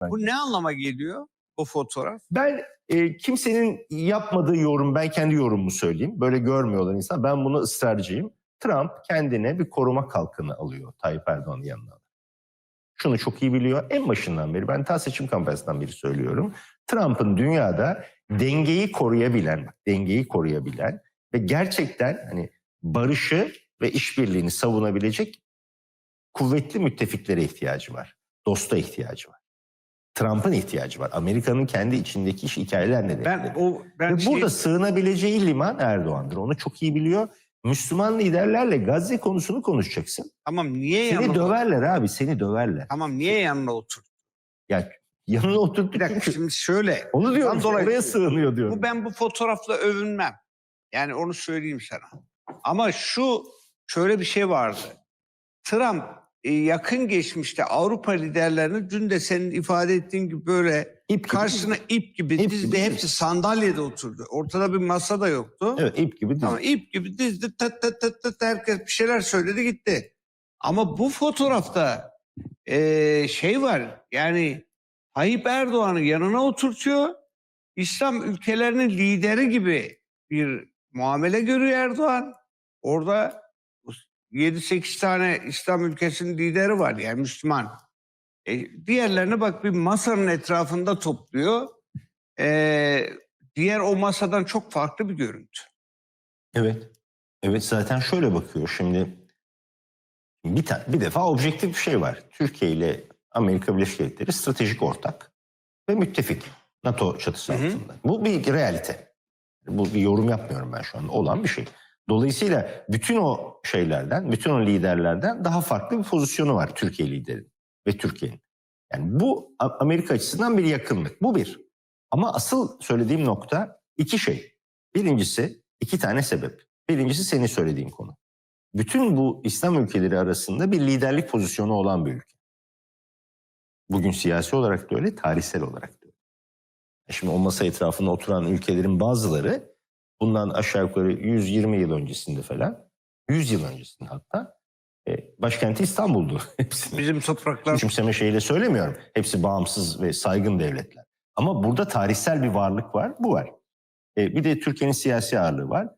Bu ne anlama geliyor bu fotoğraf? Ben e, kimsenin yapmadığı yorum, ben kendi yorumumu söyleyeyim. Böyle görmüyorlar insan. Ben bunu ısrarcıyım. Trump kendine bir koruma kalkanı alıyor Tayyip Erdoğan'ın yanına. Şunu çok iyi biliyor. En başından beri, ben ta seçim kampanyasından beri söylüyorum. Trump'ın dünyada dengeyi koruyabilen, bak, dengeyi koruyabilen ve gerçekten hani barışı ve işbirliğini savunabilecek kuvvetli müttefiklere ihtiyacı var. Dosta ihtiyacı var. Trump'ın ihtiyacı var. Amerika'nın kendi içindeki iş hikayeler nedeniyle. Ben o ben Ve şey- burada sığınabileceği liman Erdoğan'dır. Onu çok iyi biliyor. Müslüman liderlerle Gazze konusunu konuşacaksın. tamam niye Seni yanına döverler abi, seni döverler. Tamam niye yanına otur? Ya yanına oturttuk Bir dakika şimdi şöyle. onu diyorum dolayı oraya sığınıyor diyorum. Bu ben bu fotoğrafla övünmem. Yani onu söyleyeyim sana. Ama şu şöyle bir şey vardı. Trump yakın geçmişte Avrupa liderlerini dün de senin ifade ettiğin gibi böyle İp gibi. karşısına ip gibi İp dizdi. gibi Hepsi sandalyede oturdu. Ortada bir masa da yoktu. Evet ip gibi değil. Ama ip gibi dizdi tat tat tat tat herkes bir şeyler söyledi gitti. Ama bu fotoğrafta eee, şey var yani Tayyip Erdoğan'ı yanına oturtuyor. İslam ülkelerinin lideri gibi bir muamele görüyor Erdoğan. Orada 7-8 tane İslam ülkesinin lideri var yani Müslüman. E, diğerlerini bak bir masanın etrafında topluyor. E, diğer o masadan çok farklı bir görüntü. Evet. Evet zaten şöyle bakıyor şimdi. Bir, bir defa objektif bir şey var. Türkiye ile Amerika Birleşik Devletleri stratejik ortak ve müttefik NATO çatısı Hı hı. altında. Bu bir realite. Bu bir yorum yapmıyorum ben şu anda. Olan bir şey. Dolayısıyla bütün o şeylerden, bütün o liderlerden daha farklı bir pozisyonu var Türkiye lideri ve Türkiye'nin. Yani bu Amerika açısından bir yakınlık. Bu bir. Ama asıl söylediğim nokta iki şey. Birincisi iki tane sebep. Birincisi senin söylediğin konu. Bütün bu İslam ülkeleri arasında bir liderlik pozisyonu olan bir ülke. Bugün siyasi olarak da öyle, tarihsel olarak da öyle. Şimdi o masa etrafında oturan ülkelerin bazıları bundan aşağı yukarı 120 yıl öncesinde falan, 100 yıl öncesinde hatta e, başkenti İstanbul'du hepsinin. Bizim topraklar Küçümseme şeyle söylemiyorum. Hepsi bağımsız ve saygın devletler. Ama burada tarihsel bir varlık var, bu var. E, bir de Türkiye'nin siyasi ağırlığı var.